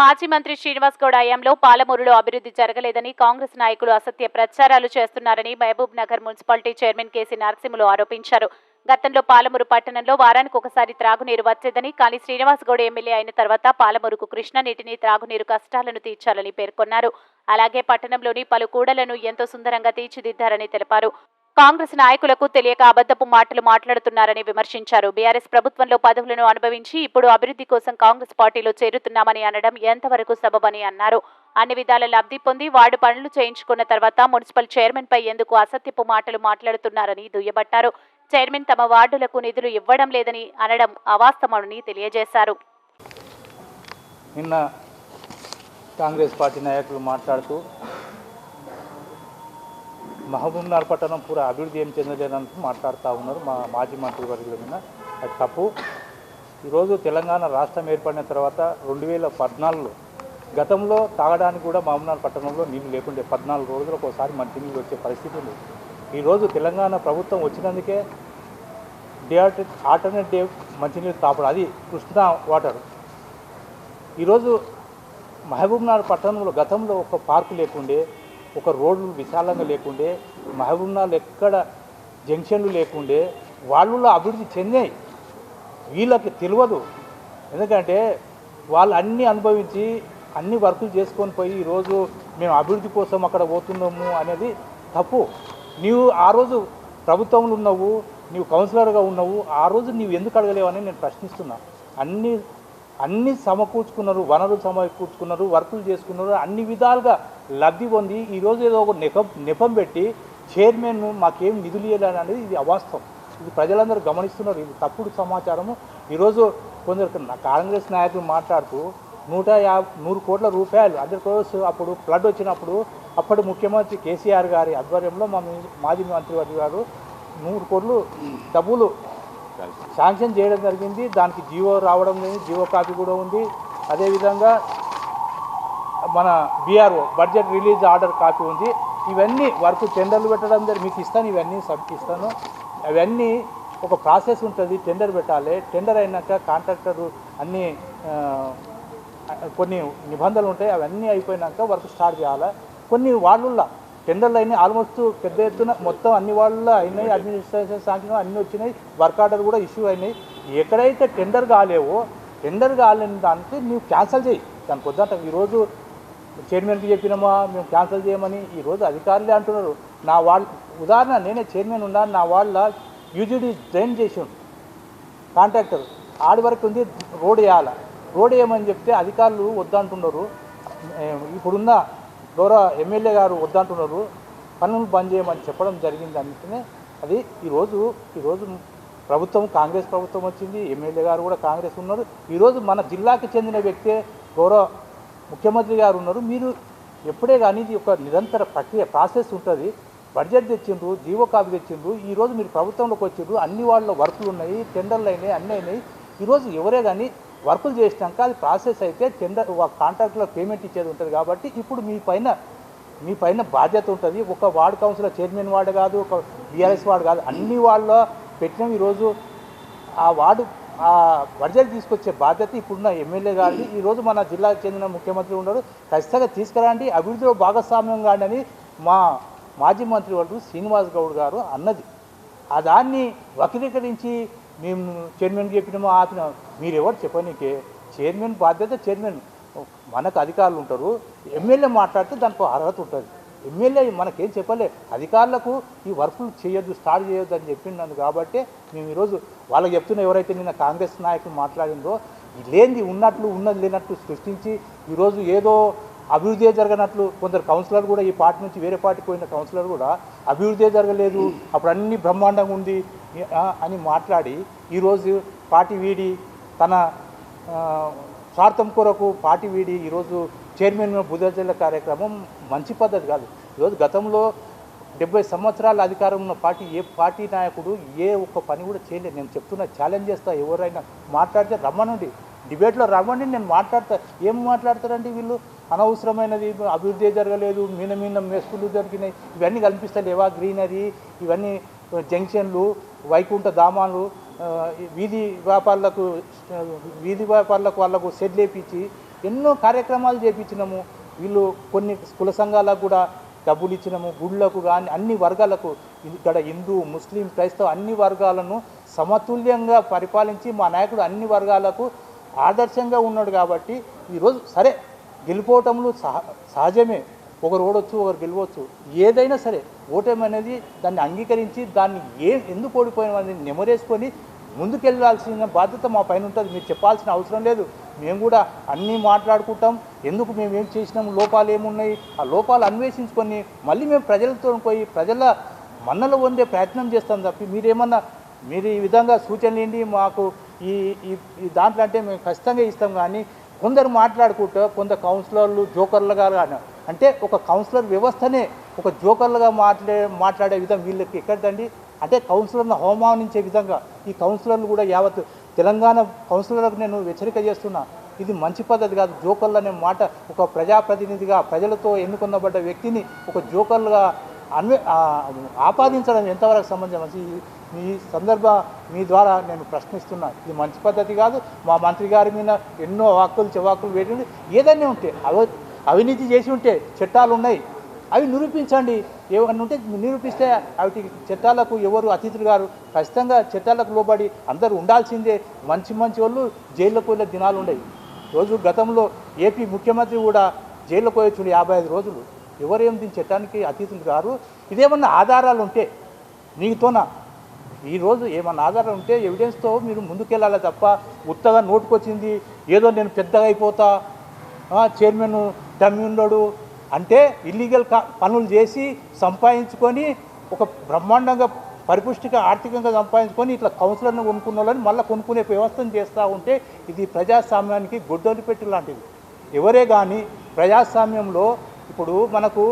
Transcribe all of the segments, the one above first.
మాజీ మంత్రి శ్రీనివాస్ గౌడ్ హయాంలో పాలమూరులో అభివృద్ధి జరగలేదని కాంగ్రెస్ నాయకులు అసత్య ప్రచారాలు చేస్తున్నారని Mahabub Nagar municipality chairman K C Narasimhulu ఆరోపించారు. గతంలో పాలమూరు పట్టణంలో వారానికి ఒకసారి త్రాగునీరు వచ్చేదని కానీ శ్రీనివాస్ గౌడ్ ఎమ్మెల్యే అయిన తర్వాత పాలమూరుకు కృష్ణా నీటిని త్రాగునీరు కష్టాలను తీర్చాలని పేర్కొన్నారు. అలాగే పట్టణంలోని పలు కూడలను ఎంతో సుందరంగా తీర్చిదిద్దారని తెలిపారు. కాంగ్రెస్ నాయకులకు తెలియక అబద్దపు మాటలు మాట్లాడుతున్నారని విమర్శించారు. బీఆర్ఎస్ ప్రభుత్వంలో పదవులను అనుభవించి ఇప్పుడు అభివృద్ధి కోసం కాంగ్రెస్ పార్టీలో చేరుతున్నామని అనడం ఎంతవరకు సబబని అన్నారు. అన్ని విధాల లబ్ధి పొంది వార్డు పనులు చేయించుకున్న తర్వాత మున్సిపల్ చైర్మన్ పై ఎందుకు అసత్యపు మాటలు మాట్లాడుతున్నారని దుయ్యబట్టారు. చైర్మన్ తమ వార్డులకు నిధులు ఇవ్వడం లేదని అనడం అవాస్తవమని తెలియజేశారు. నిన్న కాంగ్రెస్ పార్టీ నాయకులు మాట్లాడుతూ మహబూబ్నగర్ పట్టణం పూరా అభివృద్ధి ఏం చెందలేదని మాట్లాడుతూ ఉన్నారు మా మాజీ మంత్రి వర్గుల మీద. అది తప్పు. ఈరోజు తెలంగాణ రాష్ట్రం ఏర్పడిన తర్వాత రెండు వేల పద్నాలుగులో గతంలో తాగడానికి కూడా మహబూబ్నగర్ పట్టణంలో నీళ్ళు లేకుండే పద్నాలుగు రోజులు ఒకసారి మంచి నీళ్ళు వచ్చే పరిస్థితి ఉంది. ఈరోజు తెలంగాణ ప్రభుత్వం వచ్చినందుకే డే ఆల్టర్నేట్ డే మంచినీళ్ళు తాపడం అది కృష్ణా వాటర్. ఈరోజు మహబూబ్నగర్ పట్టణంలో గతంలో ఒక పార్కు లేకుండే ఒక రోడ్లు విశాలంగా లేకుండే మహబూబ్నాలు ఎక్కడ జంక్షన్లు లేకుండే వాళ్ళలో అభివృద్ధి చెందాయి. వీళ్ళకి తెలియదు ఎందుకంటే వాళ్ళు అన్నీ అనుభవించి అన్ని వర్కులు చేసుకొని పోయి ఈరోజు మేము అభివృద్ధి కోసం అక్కడ పోతున్నాము అనేది తప్పు. నీవు ఆ రోజు ప్రభుత్వంలో ఉన్నావు నీవు కౌన్సిలర్గా ఉన్నావు ఆ రోజు నీవు ఎందుకు అడగలేవని నేను ప్రశ్నిస్తున్నా. అన్ని అన్ని సమకూర్చుకున్నారు వనరులు సమకూర్చుకున్నారు వర్కులు చేసుకున్నారు అన్ని విధాలుగా లబ్ధి పొంది ఈరోజు ఏదో ఒక నెపం నెపం పెట్టి చైర్మన్ మాకేం నిధులు ఇవ్వాలని అనేది ఇది అవాస్తవం. ఇది ప్రజలందరూ గమనిస్తున్నారు. ఇది తప్పుడు సమాచారము. ఈరోజు కొందరు నా కాంగ్రెస్ నాయకులు మాట్లాడుతూ నూట యాభై నూరు కోట్ల రూపాయలు హండ్రెడ్ క్రోర్స్ అప్పుడు ఫ్లడ్ వచ్చినప్పుడు అప్పటి ముఖ్యమంత్రి కేసీఆర్ గారి ఆధ్వర్యంలో మా మాజీ మంత్రివర్గ గారు నూరు కోట్లు డబ్బులు శాంక్షన్ చేయడం జరిగింది. దానికి జియో రావడం జరిగింది జియో కాపీ కూడా ఉంది. అదేవిధంగా మన BRO budget release order copy ఉంది. ఇవన్నీ వర్క్ టెండర్లు పెట్టడం జరిగి మీకు ఇస్తాను. ఇవన్నీ సబ్కి ఇస్తాను. అవన్నీ ఒక ప్రాసెస్ ఉంటుంది. టెండర్ పెట్టాలి. టెండర్ అయినాక కాంట్రాక్టర్ అన్నీ కొన్ని నిబంధనలు ఉంటాయి. అవన్నీ అయిపోయినాక వర్క్ స్టార్ట్ చేయాలి? కొన్ని వాళ్ళల్లో టెండర్లు అయినాయి ఆల్మోస్ట్ పెద్ద ఎత్తున మొత్తం అన్ని వాళ్ళు అయినాయి అడ్మినిస్ట్రేషన్ శాంక్షన్ అన్నీ వచ్చినాయి వర్క్ ఆర్డర్ కూడా ఇష్యూ అయినాయి. ఎక్కడైతే టెండర్ కాలేవో టెండర్ కాలేని దానికి నువ్వు క్యాన్సిల్ చేయి. దానికి వద్దంట ఈరోజు చైర్మన్కి చెప్పినామా మేము క్యాన్సిల్ చేయమని ఈరోజు అధికారులే అంటున్నారు. నా వాళ్ళ ఉదాహరణ నేనే చైర్మన్ ఉన్నా నా వాళ్ళ యూజీడీ డ్రైన్ చేసి కాంట్రాక్టర్ ఆడి వరకు ఉంది రోడ్ వేయాలి? రోడ్ వేయమని చెప్తే అధికారులు వద్దంటున్నారు. ఇప్పుడున్న గౌరవ ఎమ్మెల్యే గారు వద్దంటున్నారు పనులు బంద్ చేయమని చెప్పడం జరిగింది అందుకనే అది ఈరోజు ఈరోజు ప్రభుత్వం కాంగ్రెస్ ప్రభుత్వం వచ్చింది ఎమ్మెల్యే గారు కూడా కాంగ్రెస్ ఉన్నారు. ఈరోజు మన జిల్లాకి చెందిన వ్యక్తే గౌరవ ముఖ్యమంత్రి గారు ఉన్నారు. మీరు ఎప్పుడే కానీ ఇది ఒక నిరంతర ప్రక్రియ ప్రాసెస్ ఉంటుంది. బడ్జెట్ తెచ్చిండ్రు జీవో కాపీ తెచ్చిండ్రు ఈరోజు మీరు ప్రభుత్వంలోకి వచ్చిండ్రు అన్ని వాళ్ళ వర్కులు ఉన్నాయి టెండర్లు అయినాయి అన్నీ అయినాయి. ఈరోజు ఎవరే కానీ వర్కులు చేసినాక అది ప్రాసెస్ అయితే టెండర్ కాంట్రాక్ట్లో పేమెంట్ ఇచ్చేది ఉంటుంది కాబట్టి ఇప్పుడు మీ పైన మీ పైన బాధ్యత ఉంటుంది. ఒక వార్డు కౌన్సిలర్ చైర్మన్ వార్డు కాదు ఒక బీఆర్ఎస్ వార్డు కాదు అన్ని వాళ్ళ పెట్టినాం ఈరోజు. ఆ వార్డు ఆ వర్జలు తీసుకొచ్చే బాధ్యత ఇప్పుడున్న ఎమ్మెల్యే గారిని ఈరోజు మన జిల్లాకు చెందిన ముఖ్యమంత్రి ఉన్నారు. ఖచ్చితంగా తీసుకురండి. అభివృద్ధిలో భాగస్వామ్యం కాండి అని మా మాజీ మంత్రి వాళ్ళు శ్రీనివాస్ గౌడ్ గారు అన్నది. ఆ దాన్ని వక్రీకరించి మేము చైర్మన్కి చెప్పినామో ఆపినాం. మీరు ఎవరు చెప్పనీకే? చైర్మన్ బాధ్యత చైర్మన్. మనకు అధికారులు ఉంటారు. ఎమ్మెల్యే మాట్లాడితే దానికి అర్హత ఉంటుంది. ఎమ్మెల్యే మనకేం చెప్పలే. అధికారులకు ఈ వర్కులు చేయొద్దు స్టార్ట్ చేయొద్దు అని చెప్పిండు కాబట్టి మేము ఈరోజు వాళ్ళకి చెప్తున్న ఎవరైతే నిన్న కాంగ్రెస్ నాయకులు మాట్లాడిందో లేనిది ఉన్నట్లు ఉన్నది లేనట్లు సృష్టించి ఈరోజు ఏదో అభివృద్ధి జరగనట్లు కొందరు కౌన్సిలర్ కూడా ఈ పార్టీ నుంచి వేరే పార్టీకి పోయిన కౌన్సిలర్ కూడా అభివృద్ధి జరగలేదు అప్పుడు అన్ని బ్రహ్మాండంగా ఉంది అని మాట్లాడి ఈరోజు పార్టీ వీడి తన స్వార్థం కొరకు పార్టీ వీడి ఈరోజు చైర్మన్ బుధజల కార్యక్రమం మంచి పద్ధతి కాదు. ఈరోజు గతంలో డెబ్బై సంవత్సరాల అధికారం ఉన్న పార్టీ ఏ పార్టీ నాయకుడు ఏ ఒక్క పని కూడా చేయలేదు. నేను చెప్తున్నా ఛాలెంజ్ చేస్తా ఎవరైనా మాట్లాడితే రమ్మనండి. డిబేట్లో రమ్మండి నేను మాట్లాడతా. ఏం మాట్లాడతారండి వీళ్ళు? అనవసరమైనది అభివృద్ధి జరగలేదు మీన మీన మెస్కులు జరిగినాయి ఇవన్నీ కనిపిస్తలేవా గ్రీనరీ ఇవన్నీ జంక్షన్లు వైకుంఠ ధామాలు వీధి వ్యాపారులకు వీధి వ్యాపారులకు వాళ్ళకు షెడ్ లేపించి ఎన్నో కార్యక్రమాలు చేపించినాము. వీళ్ళు కొన్ని కుల సంఘాలకు కూడా డబ్బులు ఇచ్చినాము. గుళ్ళకు కానీ అన్ని వర్గాలకు. ఇక్కడ హిందూ ముస్లిం క్రైస్తవ అన్ని వర్గాలను సమతుల్యంగా పరిపాలించి మా నాయకుడు అన్ని వర్గాలకు ఆదర్శంగా ఉన్నాడు కాబట్టి ఈరోజు సరే గెలిపోవటంలో సహ సహజమే. ఒకరు ఓడొచ్చు ఒకరు గెలవచ్చు. ఏదైనా సరే ఓటమి అనేది దాన్ని అంగీకరించి దాన్ని ఏ ఎందుకు ఓడిపోయినది నెమరేసుకొని ముందుకెళ్ళాల్సిన బాధ్యత మా పైన ఉంటుంది. మీరు చెప్పాల్సిన అవసరం లేదు. మేము కూడా అన్నీ మాట్లాడుకుంటాం. ఎందుకు మేము ఏం చేసినాం లోపాలు ఏమున్నాయి? ఆ లోపాలు అన్వేషించుకొని మళ్ళీ మేము ప్రజలతో పోయి ప్రజల మన్నలు పొందే ప్రయత్నం చేస్తాం తప్పి మీరేమన్నా మీరు ఈ విధంగా సూచనలు ఏంటి మాకు ఈ ఈ దాంట్లో అంటే మేము ఖచ్చితంగా ఇస్తాం కానీ కొందరు మాట్లాడుకుంటూ కొందరు కౌన్సిలర్లు జోకర్లుగా కానీ అంటే ఒక కౌన్సిలర్ వ్యవస్థనే ఒక జోకర్లుగా మాట్లాడే మాట్లాడే విధం వీళ్ళకి ఎక్కడిదండి? అంటే కౌన్సిలర్ను అవమానించే విధంగా ఈ కౌన్సిలర్లు కూడా యావత్ తెలంగాణ కౌన్సిలర్లకు నేను హెచ్చరిక చేస్తున్నా ఇది మంచి పద్ధతి కాదు. జోకర్లు అనే మాట ఒక ప్రజాప్రతినిధిగా ప్రజలతో ఎన్నుకున్నబడ్డ వ్యక్తిని ఒక జోకర్లుగా అన్వే ఆపాదించడం ఎంతవరకు సంబంధం? ఈ- మీ సందర్భ మీ ద్వారా నేను ప్రశ్నిస్తున్నా. ఇది మంచి పద్ధతి కాదు. మా మంత్రి గారి మీద ఎన్నో వాక్కులు చెవాకులు వేయండి ఏదైనా ఉంటే అవ అవినీతి చేసి ఉంటే చట్టాలు ఉన్నాయి. అవి నిరూపించండి. ఏమన్నా ఉంటే నిరూపిస్తే వాటికి చట్టాలకు ఎవరు అతిథులు గారు? ఖచ్చితంగా చట్టాలకు లోబడి అందరూ ఉండాల్సిందే. మంచి మంచి వాళ్ళు జైల్లోకి వెళ్ళే దినాలు ఉండేవి రోజు గతంలో ఏపీ ముఖ్యమంత్రి కూడా జైల్లోకి పోయొచ్చు యాభై ఐదు రోజులు. ఎవరేం దీని చట్టానికి అతీతులు గారు ఇదేమన్నా ఆధారాలు ఉంటే నీతోనా? ఈరోజు ఏమన్నా ఆధారాలు ఉంటే ఎవిడెన్స్తో మీరు ముందుకెళ్ళాలి తప్ప ఉత్తగా నోటుకొచ్చింది ఏదో నేను పెద్దగా అయిపోతా చైర్మన్ డమ్మి ఉన్నాడు అంటే ఇల్లీగల్ పనులు చేసి సంపాదించుకొని ఒక బ్రహ్మాండంగా పరిపుష్టిగా ఆర్థికంగా సంపాదించుకొని ఇట్లా కౌన్సిలర్ని కొనుక్కున్న వాళ్ళని మళ్ళీ కొనుక్కునే వ్యవస్థను చేస్తూ ఉంటే ఇది ప్రజాస్వామ్యానికి గొడ్డలి పెట్టి లాంటిది. ఎవరే కానీ ప్రజాస్వామ్యంలో ఇప్పుడు మనకు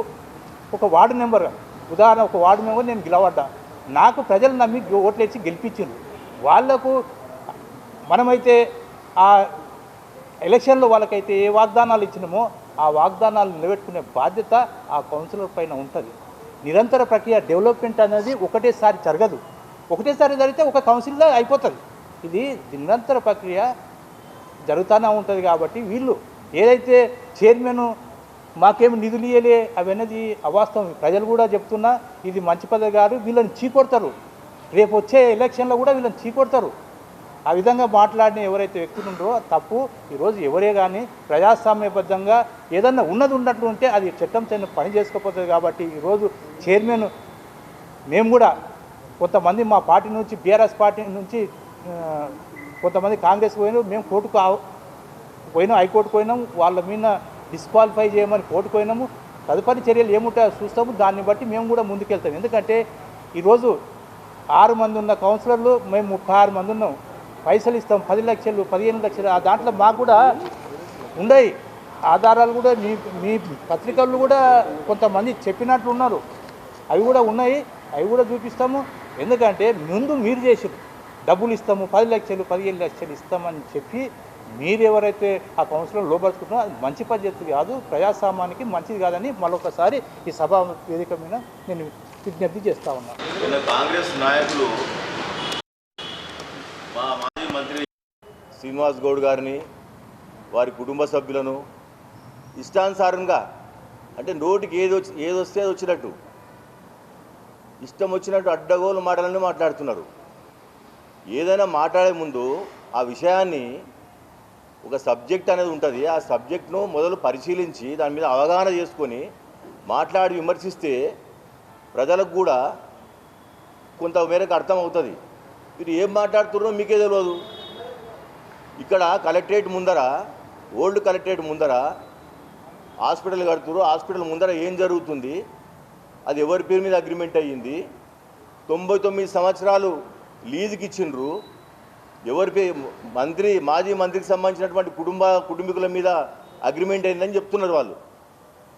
ఒక వార్డు నెంబర్ ఉదాహరణ ఒక వార్డు మెంబర్ నేను గెలవడ్డా నాకు ప్రజలు నమ్మి ఓట్లేసి గెలిపించింది వాళ్ళకు మనమైతే ఆ ఎలక్షన్లో వాళ్ళకైతే ఏ వాగ్దానాలు ఇచ్చినామో ఆ వాగ్దానాలు నిలబెట్టుకునే బాధ్యత ఆ కౌన్సిలర్ పైన ఉంటుంది. నిరంతర ప్రక్రియ డెవలప్మెంట్ అనేది ఒకటేసారి జరగదు. ఒకటేసారి జరిగితే ఒక కౌన్సిల్లో అయిపోతుంది. ఇది నిరంతర ప్రక్రియ జరుగుతూనే ఉంటుంది కాబట్టి వీళ్ళు ఏదైతే చైర్మన్ మాకేమి నిధులు ఇయ్యలే అవన్నది అవాస్తవం. ప్రజలు కూడా చెప్తున్నా ఇది మంచి పద్ధతి కాదు వీళ్ళని చీకొడతారు. రేపు వచ్చే ఎలక్షన్లో కూడా వీళ్ళని చీకొడతారు. ఆ విధంగా మాట్లాడిన ఎవరైతే వ్యక్తులు ఉన్నారో తప్పు. ఈరోజు ఎవరే కానీ ప్రజాస్వామ్యబద్ధంగా ఏదన్నా ఉన్నది ఉన్నట్లు ఉంటే అది చట్టం చిన్న పని చేసుకోకపోతుంది కాబట్టి ఈరోజు చైర్మన్ మేము కూడా కొంతమంది మా పార్టీ నుంచి బీఆర్ఎస్ పార్టీ నుంచి కొంతమంది కాంగ్రెస్ పోయినారు మేము కోర్టుకు పోయినాం హైకోర్టుకు పోయినాం వాళ్ళ మీద డిస్క్వాలిఫై చేయమని కోర్టుకు పోయినాము. తదుపరి చర్యలు ఏముంటాయో చూస్తాము. దాన్ని బట్టి మేము కూడా ముందుకెళ్తాం. ఎందుకంటే ఈరోజు ఆరు మంది ఉన్న కౌన్సిలర్లు మేము ముప్పై ఆరు మంది ఉన్నాం. పైసలు ఇస్తాం. పది లక్షలు పదిహేను లక్షలు. ఆ దాంట్లో మాకు కూడా ఉన్నాయి ఆధారాలు కూడా మీ మీ పత్రికలు కూడా కొంతమంది చెప్పినట్లు ఉన్నారు. అవి కూడా ఉన్నాయి. అవి కూడా చూపిస్తాము. ఎందుకంటే ముందు మీరు చేసారు డబ్బులు ఇస్తాము. పది లక్షలు పదిహేను లక్షలు ఇస్తామని చెప్పి మీరు ఎవరైతే ఆ కౌన్సిలర్ లోపరుచుకుంటున్నారో అది మంచి పద్ధతి కాదు ప్రజాస్వామానికి మంచిది కాదని మరొకసారి ఈ సభా వేదిక మీద నేను విజ్ఞప్తి చేస్తా ఉన్నాను కాంగ్రెస్ నాయకులు మా మాజీ మంత్రి శ్రీనివాస్ గౌడ్ గారిని వారి కుటుంబ సభ్యులను ఇష్టానుసారంగా అంటే నోటికి ఏది వచ్చి ఏది వస్తే అది వచ్చినట్టు ఇష్టం వచ్చినట్టు అడ్డగోలు మాటలన్నీ మాట్లాడుతున్నారు. ఏదైనా మాట్లాడే ముందు ఆ విషయాన్ని ఒక సబ్జెక్ట్ అనేది ఉంటుంది. ఆ సబ్జెక్ట్ను మొదలు పరిశీలించి దాని మీద అవగాహన చేసుకొని మాట్లాడి విమర్శిస్తే ప్రజలకు కూడా కొంత మేరకు అర్థమవుతుంది. మీరు ఏం మాట్లాడుతున్నారో మీకే తెలియదు ఇక్కడ కలెక్టరేట్ ముందర ఓల్డ్ కలెక్టరేట్ ముందర హాస్పిటల్ కడుతున్నారు హాస్పిటల్ ముందర ఏం జరుగుతుంది? అది ఎవరి పేరు మీద అగ్రిమెంట్ అయ్యింది? తొంభై తొమ్మిది సంవత్సరాలు లీజుకి ఇచ్చిండ్రు ఎవరి పే మంత్రి మాజీ మంత్రికి సంబంధించినటువంటి కుటుంబ కుటుంబీకుల మీద అగ్రిమెంట్ అయిందని చెప్తున్నారు వాళ్ళు.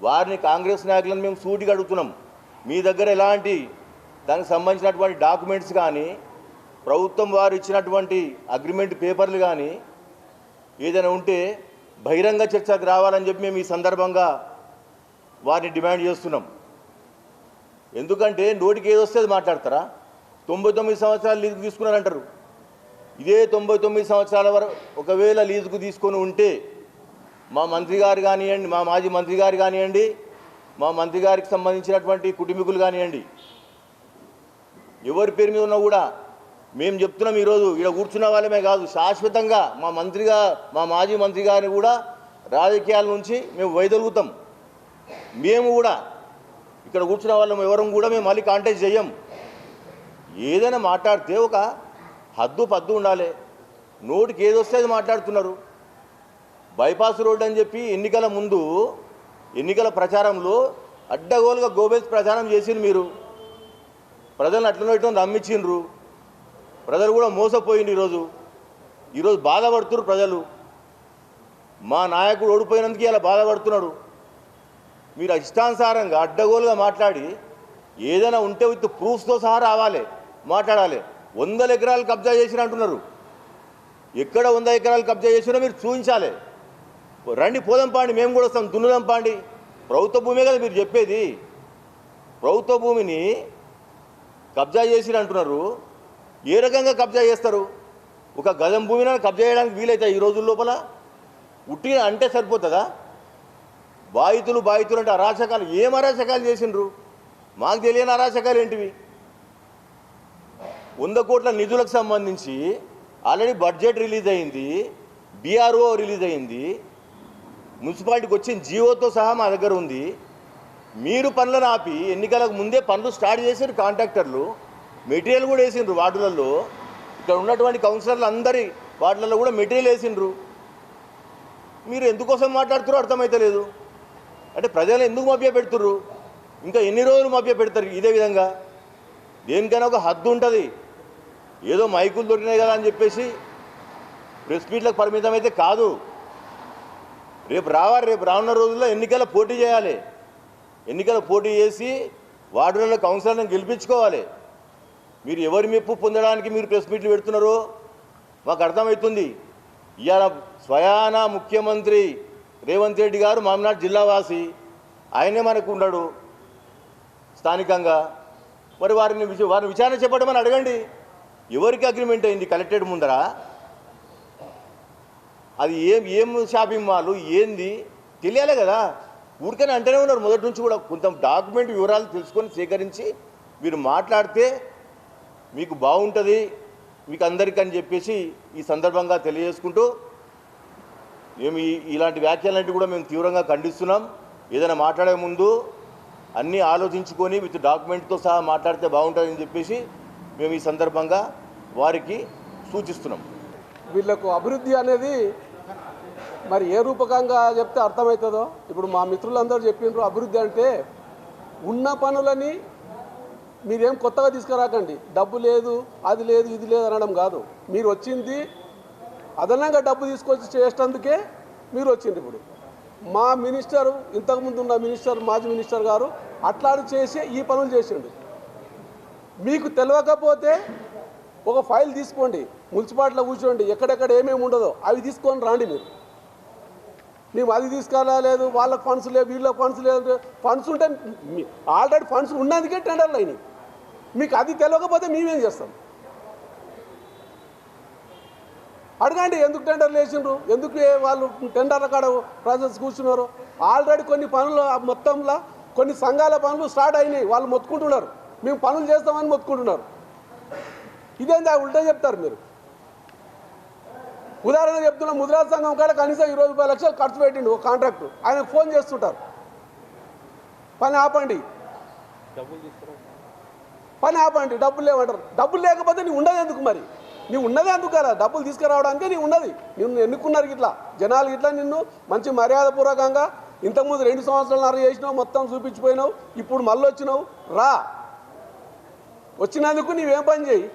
వారిని కాంగ్రెస్ నాయకులను మేము సూటిగా అడుగుతున్నాం. మీ దగ్గర ఎలాంటి దానికి సంబంధించినటువంటి డాక్యుమెంట్స్ కానీ ప్రభుత్వం వారు ఇచ్చినటువంటి అగ్రిమెంట్ పేపర్లు కానీ ఏదైనా ఉంటే బహిరంగ చర్చకు రావాలని చెప్పి మేము ఈ సందర్భంగా వారిని డిమాండ్ చేస్తున్నాం. ఎందుకంటే నోటికి ఏది వస్తే మాట్లాడతారా? తొంభై తొమ్మిది సంవత్సరాలు లీజుకు తీసుకున్నారంటారు. ఇదే తొంభై తొమ్మిది సంవత్సరాల వరకు ఒకవేళ లీజుకు తీసుకొని ఉంటే మా మంత్రి గారు కానివ్వండి మా మాజీ మంత్రి గారు కానివ్వండి మా మంత్రి గారికి సంబంధించినటువంటి కుటుంబీకులు కానివ్వండి ఎవరి పేరు మీద ఉన్నా కూడా మేము చెప్తున్నాం ఈరోజు ఇక్కడ కూర్చున్న వాళ్ళమే కాదు శాశ్వతంగా మా మంత్రిగా మా మాజీ మంత్రి గారిని కూడా రాజకీయాల నుంచి మేము వైదొలుగుతాం. మేము కూడా ఇక్కడ కూర్చున్న వాళ్ళం ఎవరం కూడా మేము మళ్ళీ కాంటాక్ట్ చేయం. ఏదైనా మాట్లాడితే ఒక హద్దు పద్దు ఉండాలి. నోటికి ఏది వస్తే అది మాట్లాడుతున్నారు. బైపాస్ రోడ్ అని చెప్పి ఎన్నికల ముందు ఎన్నికల ప్రచారంలో అడ్డగోలుగా గోబెల్స్ ప్రచారం చేసిండ్రు మీరు. ప్రజలను అట్లనో ఇట్లా నమ్మించిండ్రు ప్రజలు కూడా మోసపోయింది ఈరోజు. ఈరోజు బాధపడుతున్నారు ప్రజలు. మా నాయకుడు ఓడిపోయినందుకు ఇలా బాధపడుతున్నాడు. మీరు ఇష్టానుసారంగా అడ్డగోలుగా మాట్లాడి ఏదైనా ఉంటే విత్ ప్రూఫ్స్తో సహా రావాలి మాట్లాడాలి. వందల ఎకరాలు కబ్జా చేసిన అంటున్నారు. ఎక్కడ వంద ఎకరాలు కబ్జా చేసినా మీరు చూపించాలి. రండి పోదాం పాండి మేము కూడా వస్తాం దున్నుదాం పాండి. ప్రభుత్వ భూమే కదా మీరు చెప్పేది. ప్రభుత్వ భూమిని కబ్జా చేసిన అంటున్నారు. ఏ రకంగా కబ్జా చేస్తారు? ఒక గజం భూమిని కబ్జా చేయడానికి వీలవుతాయి ఈ రోజుల లోపల? ఉట్టిన అంటే సరిపోతుందా? బాధితులు బాధితులు అంటే అరాచకాలు. ఏం అరాచకాలు చేసిండ్రు? మాకు తెలియని అరాచకాలు ఏంటివి? వంద కోట్ల నిధులకు సంబంధించి ఆల్రెడీ బడ్జెట్ రిలీజ్ అయింది బీఆర్ఓ రిలీజ్ అయింది మున్సిపాలిటీకి వచ్చిన జీవోతో సహా మా దగ్గర ఉంది. మీరు పనులను ఆపి ఎన్నికలకు ముందే పనులు స్టార్ట్ చేసారు కాంట్రాక్టర్లు మెటీరియల్ కూడా వేసిండ్రు వార్డులలో. ఇక్కడ ఉన్నటువంటి కౌన్సిలర్లు అందరి వార్డులలో కూడా మెటీరియల్ వేసిండ్రు. మీరు ఎందుకోసం మాట్లాడుతారో అర్థమవుతలేదు అంటే ప్రజలు ఎందుకు మభ్య పెడుతుర్రు ఇంకా ఎన్ని రోజులు మభ్య పెడతారు ఇదే విధంగా? దేనికైనా ఒక హద్దు ఉంటుంది. ఏదో మైకులు దొరికినాయి కదా అని చెప్పేసి ప్రెస్ మీట్లకు పరిమితం అయితే కాదు. రేపు రావాలి రేపు రానున్న రోజుల్లో ఎన్నికల పోటీ చేయాలి. ఎన్నికల పోటీ చేసి వార్డులలో కౌన్సిలర్లను గెలిపించుకోవాలి. మీరు ఎవరి మెప్పు పొందడానికి మీరు ప్రెస్ మీట్లు పెడుతున్నారో మాకు అర్థమవుతుంది. ఇవాళ స్వయాన ముఖ్యమంత్రి రేవంత్ రెడ్డి గారు మామనాడు జిల్లావాసి ఆయనే మనకు ఉన్నాడు స్థానికంగా. మరి వారిని వారిని విచారణ చెప్పడమని అడగండి. ఎవరికి అగ్రిమెంట్ అయింది? కలెక్టరేట్ ముందర? అది ఏం ఏం షాపింగ్ మాల్ ఏంది? తెలియాలి కదా. ఊరికనే అంటేనే ఉన్నారు. మొదటి నుంచి కూడా కొంత డాక్యుమెంట్ వివరాలు తెలుసుకొని సేకరించి మీరు మాట్లాడితే మీకు బాగుంటుంది మీకు అందరికీ అని చెప్పేసి ఈ సందర్భంగా తెలియజేసుకుంటూ మేము ఈ- ఇలాంటి వ్యాఖ్యలన్నింటి కూడా మేము తీవ్రంగా ఖండిస్తున్నాం. ఏదైనా మాట్లాడే ముందు అన్నీ ఆలోచించుకొని విత్ డాక్యుమెంట్తో సహా మాట్లాడితే బాగుంటుందని చెప్పేసి మేము ఈ సందర్భంగా వారికి సూచిస్తున్నాం. వీళ్ళకు అభివృద్ధి అనేది మరి ఏ రూపకంగా చెప్తే అర్థమవుతుందో ఇప్పుడు మా మిత్రులందరూ చెప్పిండ్రు అభివృద్ధి అంటే ఉన్న పనులని మీరేం కొత్తగా తీసుకురాకండి. డబ్బు లేదు అది లేదు ఇది లేదు అనడం కాదు. మీరు వచ్చింది అదనంగా డబ్బు తీసుకొచ్చి చేసినందుకే మీరు వచ్చింది ఇప్పుడు. మా మినిస్టర్ ఇంతకుముందు ఉన్న మినిస్టర్ మాజీ మినిస్టర్ గారు అట్లాంటి చేసి ఈ పనులు చేసిండు మీకు తెలియకపోతే ఒక ఫైల్ తీసుకోండి మున్సిపాలిటీలో కూర్చోండి ఎక్కడెక్కడ ఏమేమి ఉండదో అవి తీసుకొని రాండి మీరు. మేము అది తీసుకెళ్ళలేదు వాళ్ళకి ఫండ్స్ లేవు వీళ్ళకి ఫండ్స్ లేదు ఫండ్స్ ఉంటే ఆల్రెడీ ఫండ్స్ ఉన్నందుకే టెండర్లు అయినాయి. మీకు అది తెలియకపోతే మేమేం చేస్తాం? అడగండి ఎందుకు టెండర్లు వేసిండ్రు? ఎందుకు వాళ్ళు టెండర్ల కాడ ప్రాసెస్ కూర్చున్నారు? ఆల్రెడీ కొన్ని పనులు మొత్తంలో కొన్ని సంఘాల పనులు స్టార్ట్ అయినాయి వాళ్ళు మొత్తుకుంటున్నారు. మేము పనులు చేస్తామని మొత్తుకుంటున్నారు. ఇదేందా ఉల్టా చెప్తారు మీరు? ఉదాహరణ చెప్తున్నా ముద్రా సంఘం కాడ కనీసం ఇరవై ముప్పై లక్షలు ఖర్చు పెట్టిండు ఒక కాంట్రాక్టు. ఆయనకు ఫోన్ చేస్తుంటారు. పని ఆపండి. పని ఆపండి డబ్బులు లేవంటారు. డబ్బులు లేకపోతే నీ ఉండదు ఎందుకు మరి? నీ ఉన్నది ఎందుకు కదా డబ్బులు తీసుకురావడానికి నీ ఉన్నది. నిన్ను ఎన్నుకున్నారు ఇట్లా? జనాలు ఇట్లా నిన్ను? మంచి మర్యాదపూర్వకంగా ఇంతకుముందు రెండు సంవత్సరాలు చేసినావు మొత్తం చూపించిపోయినావు ఇప్పుడు మళ్ళీ వచ్చినావు రా. వచ్చినందుకు నీవేం పని చేయి?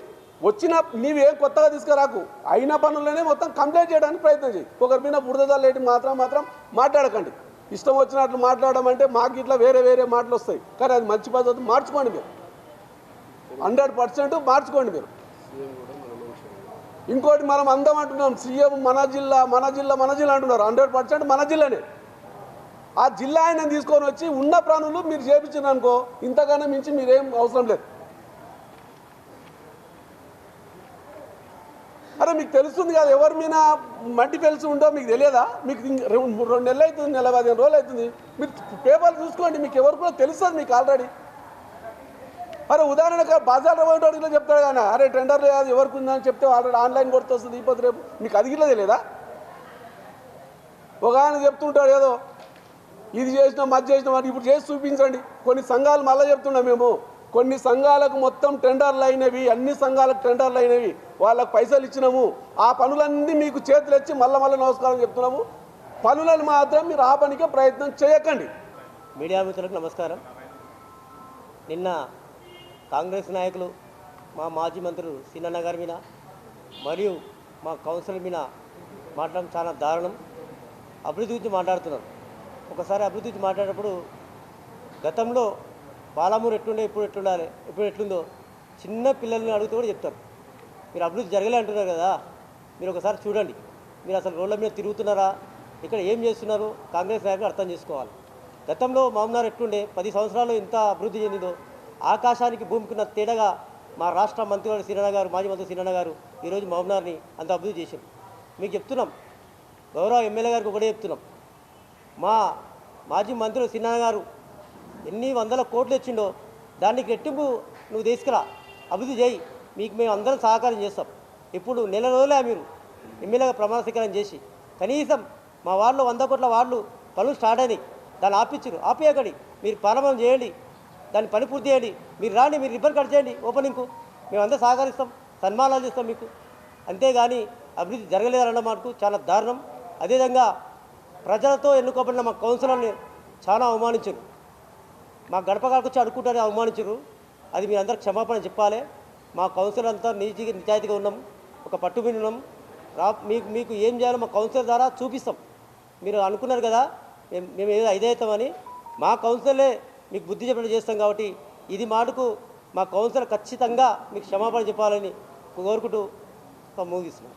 వచ్చిన నీవేం కొత్తగా తీసుకురాకు. అయిన పనులనే మొత్తం కంప్లీట్ చేయడానికి ప్రయత్నం చేయి. ఒకరి మీద బురదలేటి మాత్రం మాత్రం మాట్లాడకండి. ఇష్టం వచ్చినట్లు మాట్లాడడం అంటే మాకు ఇట్లా వేరే వేరే మాటలు వస్తాయి. కానీ అది మంచి పద్ధతి మార్చుకోండి మీరు. హండ్రెడ్ పర్సెంట్ మార్చుకోండి మీరు. ఇంకోటి మనం అందం అంటున్నాం. సీఎం మన జిల్లా మన జిల్లా మన జిల్లా అంటున్నారు. హండ్రెడ్ పర్సెంట్ మన జిల్లానే. ఆ జిల్లా ఆయన తీసుకొని వచ్చి ఉన్న ప్రాణులు మీరు చేపించిన అనుకో ఇంతకన్నా మించి మీరేం అవసరం లేదు. అరే మీకు తెలుస్తుంది కదా ఎవరి మీద మట్టి తెలిసి ఉందో మీకు తెలియదా? మీకు రెండు రెండు నెలలు అవుతుంది నెల పదిహేను రోజులు అవుతుంది. మీరు పేపర్లు చూసుకోండి మీకు ఎవరు కూడా తెలుస్తుంది మీకు ఆల్రెడీ అరే ఉదాహరణకు బజార్ పోయేటోడు చెప్తాడు కానీ అరే టెండర్ అది ఎవరికి ఉందని చెప్తే ఆల్రెడీ ఆన్లైన్ కొడుతొస్తుంది వస్తుంది రేపు. మీకు అది గిట్ల తెలియదా? ఒక ఆయన చెప్తుంటాడు ఏదో ఇది చేసినాం అది చేసినాం అని ఇప్పుడు చేసి చూపించండి. కొన్ని సంఘాలు మళ్ళీ చెప్తున్నాం మేము. కొన్ని సంఘాలకు మొత్తం టెండర్లు అయినవి అన్ని సంఘాలకు టెండర్లు అయినవి వాళ్ళకు పైసలు ఇచ్చినాము ఆ పనులన్నీ మీకు చేతులు ఇచ్చి మళ్ళీ మళ్ళీ నమస్కారం చెప్తున్నాము. పనులను మాత్రం మీరు ఆపనికే ప్రయత్నం చేయకండి. మీడియా మిత్రులకు నమస్కారం. నిన్న కాంగ్రెస్ నాయకులు మా మాజీ మంత్రులు సిన్నన్న గారి మీద మరియు మా కౌన్సిలర్ మీద మాట్లాడడం చాలా దారుణం. అభివృద్ధి గురించి మాట్లాడుతున్నారు ఒకసారి అభివృద్ధి గురించి మాట్లాడేటప్పుడు గతంలో పాలమూరు ఎట్లుండే ఇప్పుడు ఎట్లుండాలి ఇప్పుడు ఎట్లుందో చిన్న పిల్లల్ని అడిగితే కూడా చెప్తారు. మీరు అభివృద్ధి జరగలే అంటున్నారు కదా మీరు ఒకసారి చూడండి. మీరు అసలు రోడ్ల మీద తిరుగుతున్నారా ఇక్కడ ఏం చేస్తున్నారు కాంగ్రెస్ నాయకులు అర్థం చేసుకోవాలి. గతంలో మామూనార్ ఎట్లుండే పది సంవత్సరాలు ఎంత అభివృద్ధి చెందిందో ఆకాశానికి భూమికున్న తేడాగా మా రాష్ట్ర మంత్రివారు సిరణ గారు మాజీ మంత్రి సిరణ గారు ఈరోజు మహబూబ్నగర్ని అంత అభివృద్ధి చేశారు. మీకు చెప్తున్నాం గౌరవ ఎమ్మెల్యే గారికి ఒకటే చెప్తున్నాం. మా మాజీ మంత్రులు సిన్నాన్న గారు ఎన్ని వందల కోట్లు ఇచ్చిండో దాన్ని రెట్టింపు నువ్వు తీసుకురా. అభివృద్ధి చేయి. మీకు మేము అందరం సహకారం చేస్తాం. ఇప్పుడు నెల రోజులే మీరు ఎమ్మెల్యేగా ప్రమాణ స్వీకారం చేసి కనీసం మా వాళ్ళు వంద కోట్ల వాళ్ళు పనులు స్టార్ట్ అయినాయి. దాన్ని ఆపించారు ఆపేయకండి. మీరు ప్రారంభం చేయండి. దాన్ని పని పూర్తి చేయండి. మీరు రాండి. మీరు రిబ్బన్ కట్ చేయండి. ఓపెనింగ్కు మేమందరం సహకరిస్తాం సన్మానాలు చేస్తాం మీకు. అంతేగాని అభివృద్ధి జరగలేదన్న మాటకు చాలా దారుణం. అదేవిధంగా ప్రజలతో ఎన్నుకోబడిన మా కౌన్సిలర్ని చాలా అవమానించారు. మా గడప కాకొచ్చి అడుక్కుంటారని అవమానించారు. అది మీరు అందరికి క్షమాపణ చెప్పాలి. మా కౌన్సిలర్ అంతా నీతి నిజాయితీగా ఉన్నాం. ఒక పట్టు ఉన్నాం. రా మీకు మీకు ఏం చేయాలో మా కౌన్సిలర్ ద్వారా చూపిస్తాం. మీరు అనుకున్నారు కదా మేము మేము ఏదో ఇదవుతామని మా కౌన్సిలర్లే మీకు బుద్ధి చెప్పడం చేస్తాం కాబట్టి ఇది మాటకు మా కౌన్సిలర్ ఖచ్చితంగా మీకు క్షమాపణ చెప్పాలని కోరుకుంటూ ముగిస్తున్నాం